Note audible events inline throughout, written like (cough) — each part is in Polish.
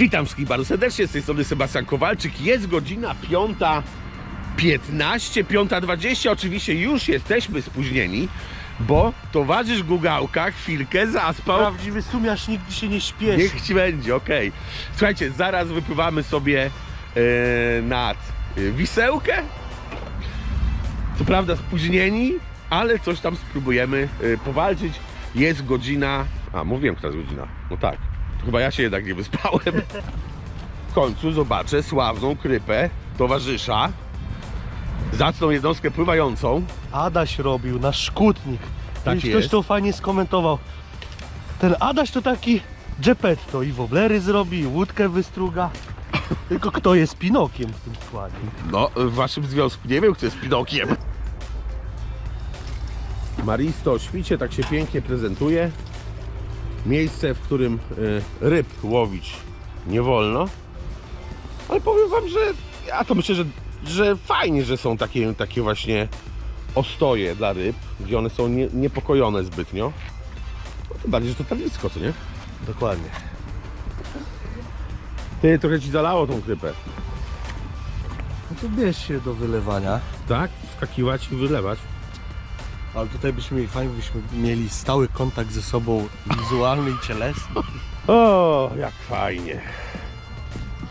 Witam wszystkich bardzo serdecznie, z tej strony Sebastian Kowalczyk. Jest godzina 5.15, 5.20. Oczywiście już jesteśmy spóźnieni, bo towarzysz Gugałka chwilkę zaspał. Prawdziwy nigdy się nie śpieszy. Niech ci będzie, okej. Słuchajcie, zaraz wypływamy sobie e, nad e, Wisełkę. Co prawda spóźnieni, ale coś tam spróbujemy e, powalczyć. Jest godzina... A, mówiłem, która jest godzina. No tak. Chyba ja się jednak nie wyspałem. W końcu zobaczę sławną krypę towarzysza. Zacną jednostkę pływającą. Adaś robił, nasz szkutnik. Tak Kiedyś jest. Ktoś to fajnie skomentował. Ten Adaś to taki Geppetto i woblery zrobi, i łódkę wystruga. Tylko kto jest Pinokiem w tym składzie? No, w waszym związku nie wiem, kto jest Pinokiem. Maristo świcie tak się pięknie prezentuje. Miejsce, w którym y, ryb łowić nie wolno. Ale powiem wam, że ja to myślę, że, że fajnie, że są takie, takie właśnie ostoje dla ryb, gdzie one są nie, niepokojone zbytnio. No, tym bardziej, że to tarlisko, co nie? Dokładnie. Ty, trochę ci zalało tą krypę. No to bierz się do wylewania. Tak? Wskakiwać i wylewać. Ale tutaj byśmy mieli fajnie, byśmy mieli stały kontakt ze sobą wizualny i cielesny. O, jak fajnie.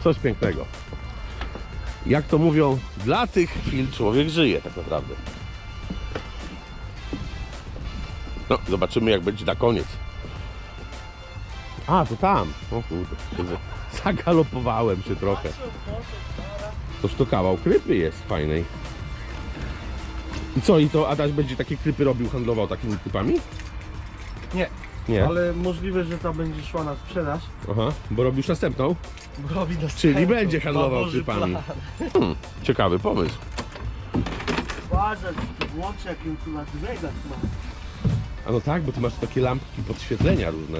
Coś pięknego. Jak to mówią, dla tych chwil człowiek żyje tak naprawdę. No, zobaczymy jak będzie na koniec. A, to tam. O kurde, zagalopowałem się trochę. Toż to kawał krypy jest fajnej. I co, i to Adaś będzie takie krypy robił, handlował takimi krypami? Nie, Nie. ale możliwe, że ta będzie szła na sprzedaż. Aha, bo robisz następną? Robi nas Czyli będzie handlował Boży krypami. plan. Hmm, ciekawy pomysł. Uważaj, to włączy jakim tu na dźwigach ma. A no tak, bo ty masz takie lampki podświetlenia różne.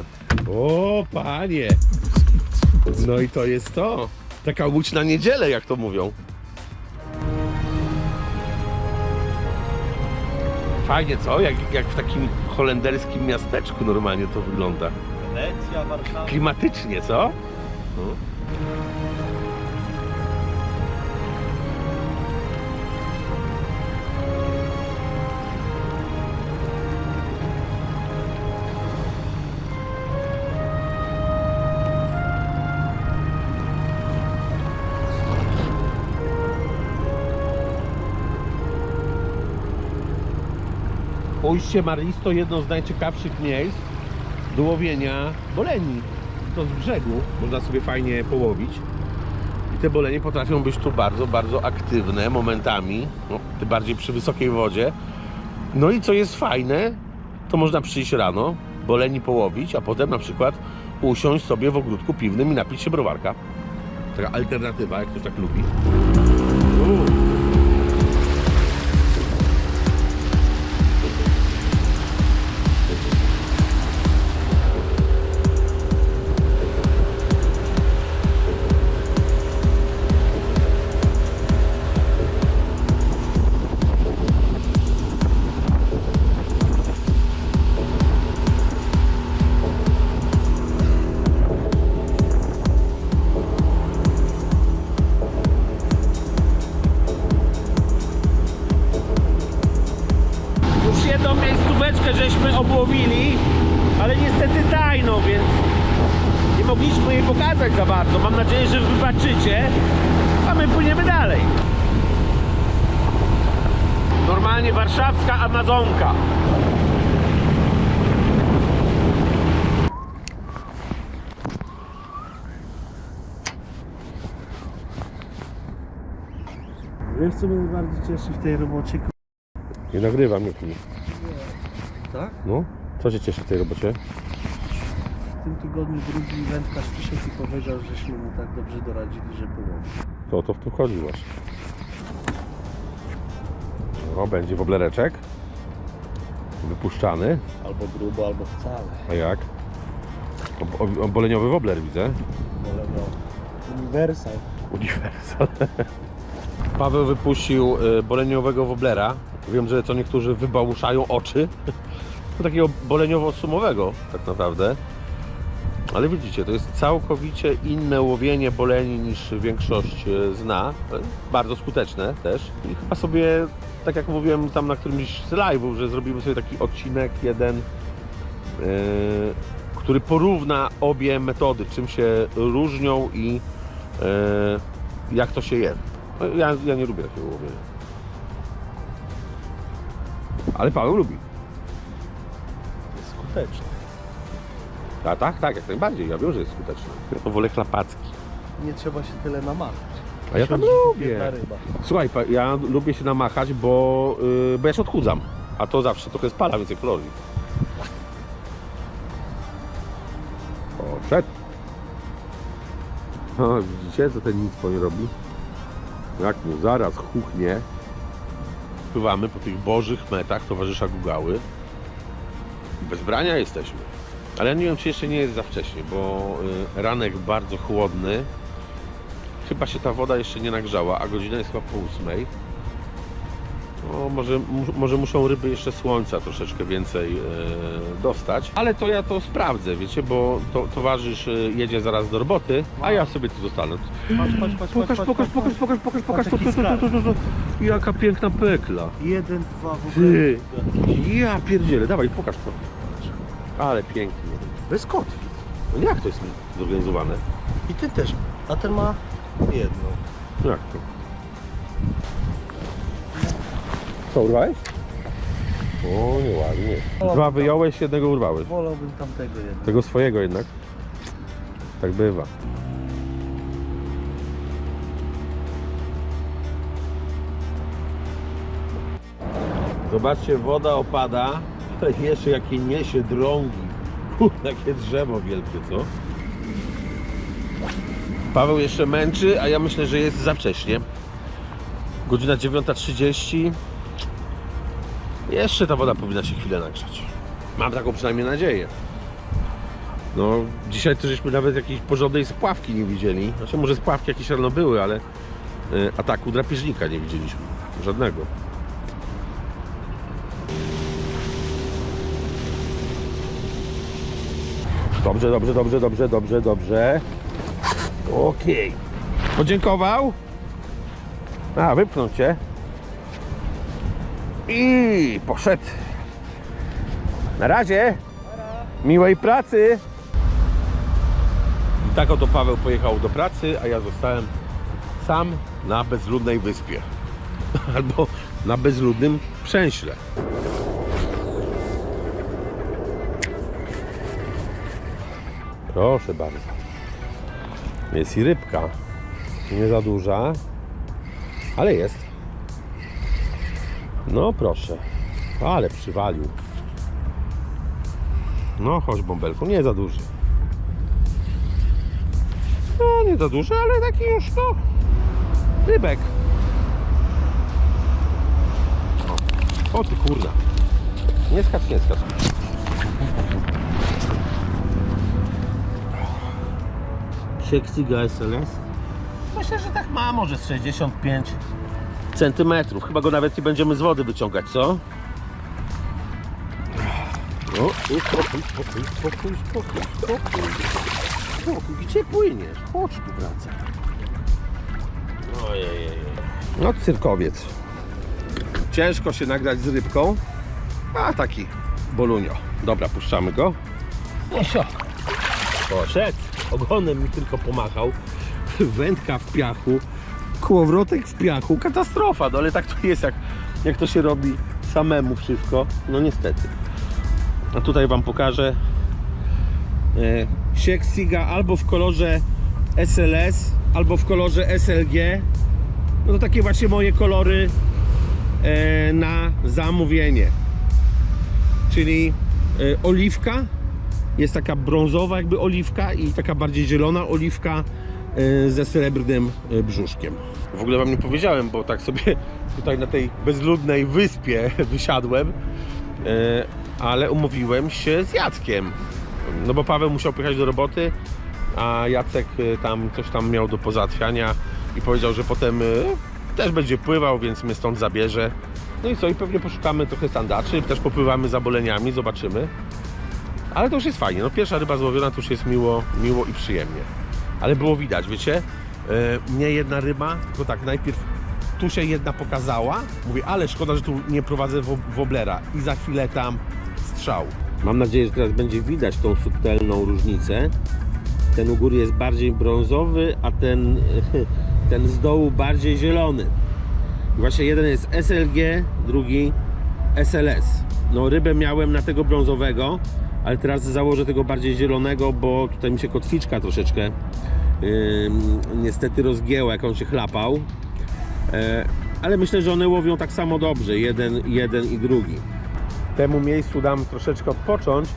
O, panie! No i to jest to. Taka łódź na niedzielę, jak to mówią. Fajnie, co? Jak, jak w takim holenderskim miasteczku normalnie to wygląda. Wenecja, Warszawa. Klimatycznie, co? No. Maris to jedno z najciekawszych miejsc do łowienia boleni. To z brzegu można sobie fajnie połowić. I te bolenie potrafią być tu bardzo, bardzo aktywne momentami, no, bardziej przy wysokiej wodzie. No i co jest fajne, to można przyjść rano, boleni połowić, a potem na przykład usiąść sobie w ogródku piwnym i napić się browarka. Taka alternatywa, jak ktoś tak lubi. Uuu. Miejscóweczkę żeśmy obłowili, ale niestety tajną, więc nie mogliśmy jej pokazać za bardzo. Mam nadzieję, że wybaczycie, a my płyniemy dalej. Normalnie warszawska Amazonka. Wiesz co mnie najbardziej cieszy w tej robocie? Nie nagrywam, mi. Tak? No, co się cieszy w tej robocie? W tym tygodniu drugi wędkarz przyszedł i powiedział, żeśmy mu tak dobrze doradzili, że połowi. To o to w tym chodzi właśnie. No, będzie woblereczek. Wypuszczany. Albo grubo, albo wcale. A jak? Ob- ob- Oboleniowy wobler widzę. No. Uniwersal. Uniwersal. (laughs) Paweł wypuścił y, boleniowego woblera. Wiem, że co niektórzy wybałuszają oczy. Takiego boleniowo-sumowego tak naprawdę. Ale widzicie, to jest całkowicie inne łowienie boleni niż większość e, zna. Bardzo skuteczne też. I chyba sobie, tak jak mówiłem tam na którymś z live'ów, że zrobimy sobie taki odcinek jeden, e, który porówna obie metody, czym się różnią i e, jak to się je. No, Ja, ja nie lubię takiego łowienia. Ale Paweł lubi. Skuteczny. A tak, tak, jak najbardziej. Ja wiem, że jest skuteczny. Ja wolę klapacki. Nie trzeba się tyle namachać. A ja tam lubię. biedna ryba. Słuchaj, pa- ja lubię się namachać, bo, yy, bo ja się odchudzam. A to zawsze trochę spala więcej kalorii. Przed. O, widzicie, co ten nic po nie robi? Jak mu zaraz huchnie. Pływamy po tych bożych metach towarzysza Gugały. Bez brania jesteśmy. Ale nie wiem, czy jeszcze nie jest za wcześnie, bo y, ranek bardzo chłodny. Chyba się ta woda jeszcze nie nagrzała, a godzina jest chyba po ósmej. No, może, może muszą ryby jeszcze słońca troszeczkę więcej e, dostać. Ale to ja to sprawdzę, wiecie, bo to, towarzysz e, jedzie zaraz do roboty, a ja sobie tu zostanę. Patrz, patrz, patrz, Pokaż, patrz, pokaż, patrz, pokaż, pokaż, pokaż, pokaż, to, to, to, to, to, to. Jaka piękna pekla. Jeden, dwa, w ogóle. Ty, ja pierdzielę, dawaj, pokaż to. Ale pięknie. Bez kotwi. No jak to jest zorganizowane? I ten też. A ten ma jedno. Jak to? Co, urwałeś? O, nieładnie. Dwa wyjąłeś, jednego urwałeś. Wolałbym tamtego jednego. Tego swojego jednak. Tak bywa. Zobaczcie, woda opada. ale Jeszcze jakie niesie drągi. Kurde, jakie drzewo wielkie, co? Paweł jeszcze męczy, a ja myślę, że jest za wcześnie. Godzina 9.30. Jeszcze ta woda powinna się chwilę nagrzać. Mam taką przynajmniej nadzieję. No, dzisiaj to żeśmy nawet jakiejś porządnej spławki nie widzieli. Znaczy, może spławki jakieś rano były, ale y, ataku drapieżnika nie widzieliśmy. Żadnego. Dobrze, dobrze, dobrze, dobrze, dobrze, dobrze. Okej. Podziękował? A, wypchnął cię. I poszedł. Na razie. Miłej pracy. I tak oto Paweł pojechał do pracy, a ja zostałem sam na bezludnej wyspie. (laughs) Albo na bezludnym przęśle. Proszę bardzo. Jest i rybka. Nie za duża, ale jest. No proszę. Ale przywalił. No chodź bąbelku, nie za duży. No nie za duży, ale taki już no. Rybek. O, o ty kurna. Nie skacz, nie skacz. Sieksiga SLS. Myślę, że tak ma może z 65 centymetrów. Chyba go nawet nie będziemy z wody wyciągać, co? O, o, spokój, spokój, spokój, spokój, spokój. Spokój, gdzie płyniesz? Chodź tu wracaj. Ojej. No cyrkowiec. Ciężko się nagrać z rybką, a taki bolunio. Dobra, puszczamy go. No sio. Poszedł. Ogonem mi tylko pomachał. Wędka w piachu. Kołowrotek w piachu. Katastrofa. No ale tak to jest, jak, jak to się robi samemu wszystko. No niestety. A tutaj Wam pokażę e, siek Siga albo w kolorze SLS, albo w kolorze SLG. No to takie właśnie moje kolory e, na zamówienie. Czyli e, oliwka, jest taka brązowa jakby oliwka i taka bardziej zielona oliwka e, ze srebrnym e, brzuszkiem. W ogóle wam nie powiedziałem, bo tak sobie (laughs) tutaj na tej bezludnej wyspie (laughs) wysiadłem, e, ale umówiłem się z Jackiem. No bo Paweł musiał pojechać do roboty, a Jacek e, tam coś tam miał do pozałatwiania i powiedział, że potem e, też będzie pływał, więc mnie stąd zabierze. No i co, i pewnie poszukamy trochę sandaczy, też popływamy za boleniami, zobaczymy. Ale to już jest fajnie. No pierwsza ryba złowiona to już jest miło, miło i przyjemnie. Ale było widać, wiecie? E, nie jedna ryba, tylko tak najpierw tu się jedna pokazała. Mówię, ale szkoda, że tu nie prowadzę wo- woblera. I za chwilę tam strzał. Mam nadzieję, że teraz będzie widać tą subtelną różnicę. Ten u góry jest bardziej brązowy, a ten, (laughs) ten z dołu bardziej zielony. Właśnie jeden jest SLG, drugi SLS. No rybę miałem na tego brązowego, ale teraz założę tego bardziej zielonego, bo tutaj mi się kotwiczka troszeczkę niestety rozgięła, jak on się chlapał. E, ale myślę, że one łowią tak samo dobrze, jeden, jeden i drugi. Temu miejscu dam troszeczkę odpocząć,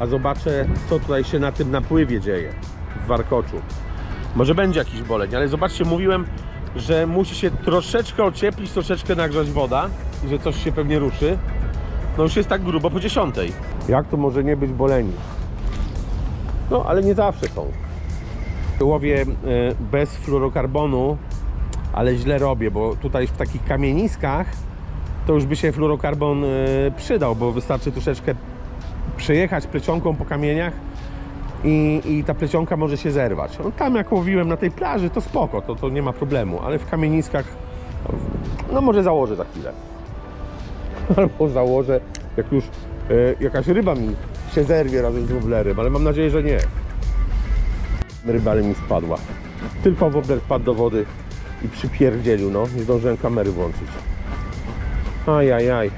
a zobaczę, co tutaj się na tym napływie dzieje w warkoczu. Może będzie jakiś boleń, ale zobaczcie, mówiłem, że musi się troszeczkę ocieplić, troszeczkę nagrzać woda i że coś się pewnie ruszy. No już jest tak grubo po dziesiątej. Jak to może nie być boleni? No, ale nie zawsze są. Łowię e, bez fluorokarbonu, ale źle robię, bo tutaj w takich kamieniskach to już by się fluorokarbon e, przydał, bo wystarczy troszeczkę przejechać plecionką po kamieniach i, i ta plecionka może się zerwać. No, tam jak łowiłem na tej plaży, to spoko, to, to nie ma problemu, ale w kamieniskach no może założę za chwilę. (laughs) Albo założę, jak już e, jakaś ryba mi się zerwie razem z woblerem, ale mam nadzieję, że nie. Ryba mi spadła. Tylko wobler wpadł do wody i przypierdzielił, no. Nie zdążyłem kamery włączyć. Ajajaj.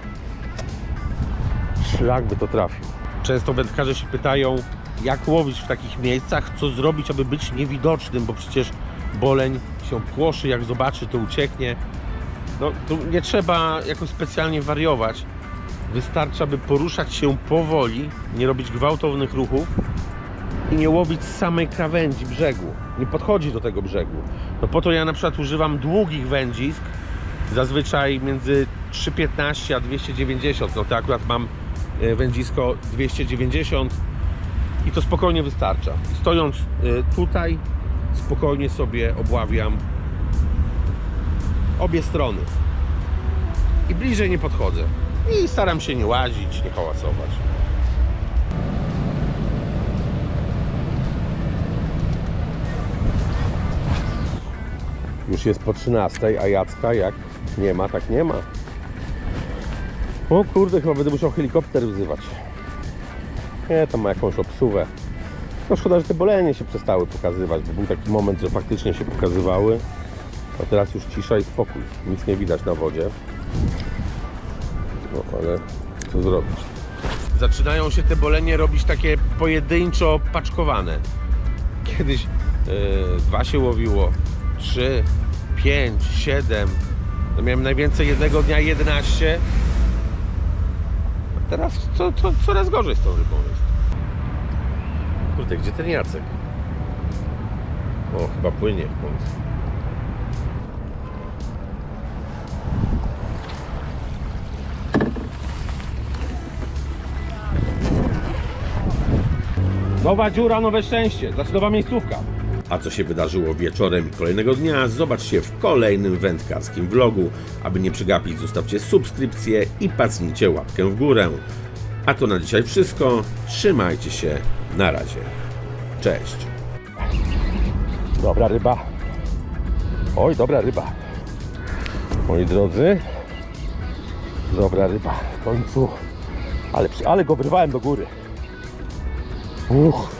Szlak by to trafił. Często wędkarze się pytają, jak łowić w takich miejscach, co zrobić, aby być niewidocznym, bo przecież boleń się płoszy, jak zobaczy, to ucieknie. No, tu nie trzeba jakoś specjalnie wariować. Wystarczy, aby poruszać się powoli, nie robić gwałtownych ruchów i nie łowić z samej krawędzi brzegu. Nie podchodzi do tego brzegu. No po to ja na przykład używam długich wędzisk, zazwyczaj między 3,15 a 290. No to akurat mam e, wędzisko 290 i to spokojnie wystarcza. Stojąc e, tutaj, spokojnie sobie obławiam obie strony. I bliżej nie podchodzę. I staram się nie łazić, nie hałasować. Już jest po 13, a Jacka jak nie ma, tak nie ma. O kurde, chyba będę musiał helikopter wzywać. Nie, tam ma jakąś obsuwę. No szkoda, że te bolenie się przestały pokazywać, bo był taki moment, że faktycznie się pokazywały. A teraz już cisza i spokój. Nic nie widać na wodzie. No ale co zrobić? Zaczynają się te bolenie robić takie pojedynczo paczkowane. Kiedyś yy, dwa się łowiło, trzy, pięć, siedem. No miałem najwięcej jednego dnia 11. A teraz co, co, coraz gorzej z tą rybą jest. Kurde, gdzie ten Jacek? O, chyba płynie w końcu. Nowa dziura, nowe szczęście. Znaczy nowa miejscówka. A co się wydarzyło wieczorem kolejnego dnia, zobaczcie w kolejnym wędkarskim vlogu. Aby nie przegapić, zostawcie subskrypcję i pacnijcie łapkę w górę. A to na dzisiaj wszystko. Trzymajcie się. Na razie. Cześć. Dobra ryba. Oj, dobra ryba. Moi drodzy. Dobra ryba. W końcu. Ale, ale go wyrwałem do góry. Uch.